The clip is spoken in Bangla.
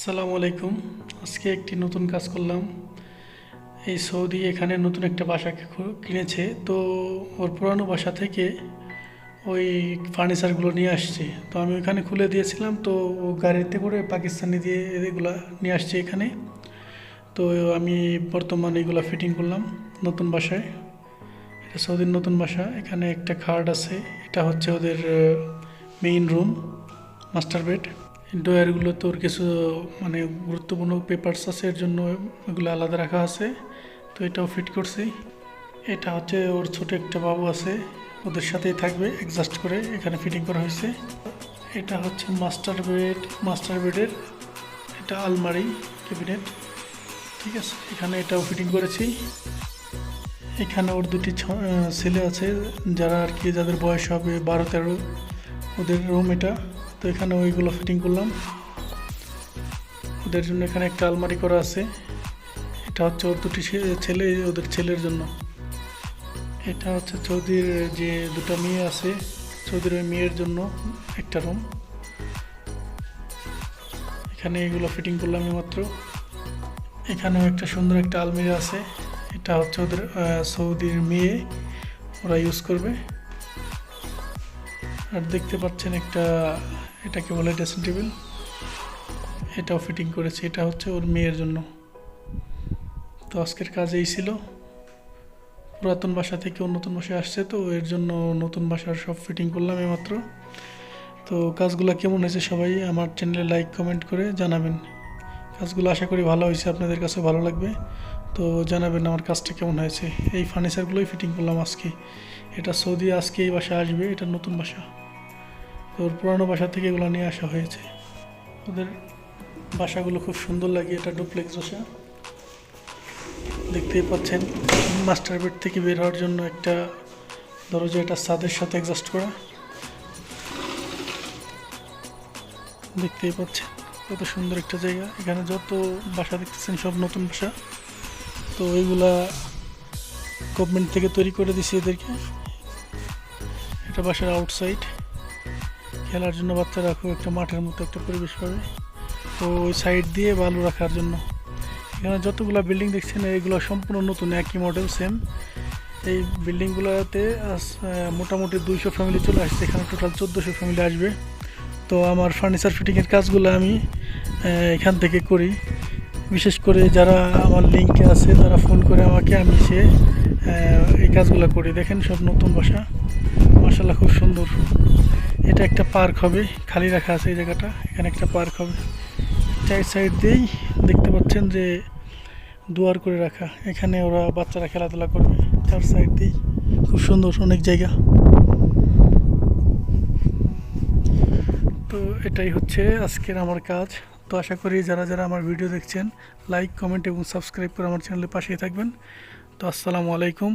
আসসালামু আলাইকুম। আজকে একটি নতুন কাজ করলাম। এই সৌদি এখানে নতুন একটা বাসা কিনেছে। তো ওর পুরানো বাসা থেকে ওই ফার্নিচারগুলো নিয়ে আসছে। তো আমি ওখানে খুলে দিয়েছিলাম। তো ও গাড়িতে করে পাকিস্তানি দিয়ে এগুলো নিয়ে আসছে এখানে। তো আমি বর্তমানে এগুলো ফিটিং করলাম নতুন বাসায়। এটা সৌদির নতুন বাসা। এখানে একটা খাট আছে। এটা হচ্ছে ওদের মেইন রুম মাস্টার বেড ডয়ারগুলো তোর কিছু মানে গুরুত্বপূর্ণ পেপারস আছে, এর জন্য এগুলো আলাদা রাখা আছে, তো এটাও ফিট করছি। এটা হচ্ছে ওর ছোট একটা বাবু আছে, ওদের সাথেই থাকবে অ্যাডজাস্ট করে এখানে ফিটিং করা হয়েছে। এটা হচ্ছে মাস্টার বেড মাস্টার বেডের এটা আলমারি ক্যাবিনেট ঠিক আছে? এখানে এটাও ফিটিং করেছি। এখানে ওর দুটি ছেলে আছে, যারা আর কি যাদের বয়স হবে বারো তেরো, ওদের রুম এটা। তো এখানে ওইগুলো ফিটিং করলাম। ওদের জন্য এখানে একটা আলমারি করা আছে। এটা হচ্ছে ওর দুটি ছেলে, ওদের ছেলের জন্য। এটা হচ্ছে চৌধুরীর যে দুটো মেয়ে আছে, চৌধুরীর ওই মেয়ের জন্য একটা রুম এখানে এগুলো ফিটিং করলাম মাত্র এখানেও একটা সুন্দর একটা আলমিরা আছে। এটা হচ্ছে ওদের সৌদির মেয়ে। ওরা ইউজ করবে। আর দেখতে পাচ্ছেন একটা, এটাকে বলে ড্রেসিং টেবিল এটাও ফিটিং করেছে, এটা হচ্ছে ওর মেয়ের জন্য। তো আজকের কাজ এই ছিল। পুরাতন বাসা থেকে নতুন বাসায় আসছে, তো এর জন্য নতুন বাসার সব ফিটিং করলাম এইমাত্র। তো কাজগুলো কেমন হয়েছে সবাই আমার চ্যানেলে লাইক কমেন্ট করে জানাবেন। কাজগুলো আশা করি ভালো হয়েছে, আপনাদের কাছে ভালো লাগবে। তো জানাবেন আমার কাজটা কেমন হয়েছে। এই ফার্নিচারগুলোই ফিটিং করলাম আজকে। এটা সৌদি আজকে এই বাসা আসবে, এটা নতুন বাসা। তো ওর পুরানো বাসা থেকে এগুলো নিয়ে আসা হয়েছে। ওদের বাসাগুলো খুব সুন্দর লাগে, এটা ডুপ্লেক্স বাসা। দেখতেই পাচ্ছেন মাস্টার বেড থেকে বের হওয়ার জন্য একটা দরজা, এটা ছাদের সাথে অ্যাডজাস্ট করা। দেখতেই পাচ্ছেন, কত সুন্দর একটা জায়গা। এখানে যত বাসা দেখতেছেন, সব নতুন বাসা। তো এইগুলা গভর্নমেন্ট থেকে তৈরি করে দিছে এদেরকে। এটা বাসার আউটসাইড খেলার জন্য বাচ্চারা খুব একটা মাঠের মতো একটা পরিবেশ পাবে। তো ওই সাইড দিয়ে বালু রাখার জন্য। এখানে যতগুলো বিল্ডিং দেখছেন এইগুলো সম্পূর্ণ নতুন, একই মডেল সেম এই বিল্ডিংগুলোতে মোটামুটি দুইশো ফ্যামিলি চলে আসছে। এখানে টোটাল চোদ্দোশো ফ্যামিলি আসবে। তো আমার ফার্নিচার ফিটিংয়ের কাজগুলো আমি এখান থেকে করি। বিশেষ করে যারা আমার লিঙ্কে আছে, তারা ফোন করে আমাকে, আমি সে এই কাজগুলো করি। দেখেন সব নতুন বাসা। মাসাল্লাহ খুব সুন্দর। এটা একটা পার্ক হবে, খালি রাখা আছে এই জায়গাটা, এখানে একটা পার্ক হবে। চার সাইড দিয়েই দেখতে পাচ্ছেন যে দুয়ার করে রাখা, এখানে ওরা বাচ্চারা খেলাধুলা করবে চার সাইড দিয়েই। খুব সুন্দর, অনেক জায়গা। তো এটাই হচ্ছে আজকের আমার কাজ। তো আশা করি যারা যারা আমার ভিডিও দেখছেন, লাইক, কমেন্ট এবং সাবস্ক্রাইব করে আমার চ্যানেলের পাশেই থাকবেন। তো আসসালামু আলাইকুম।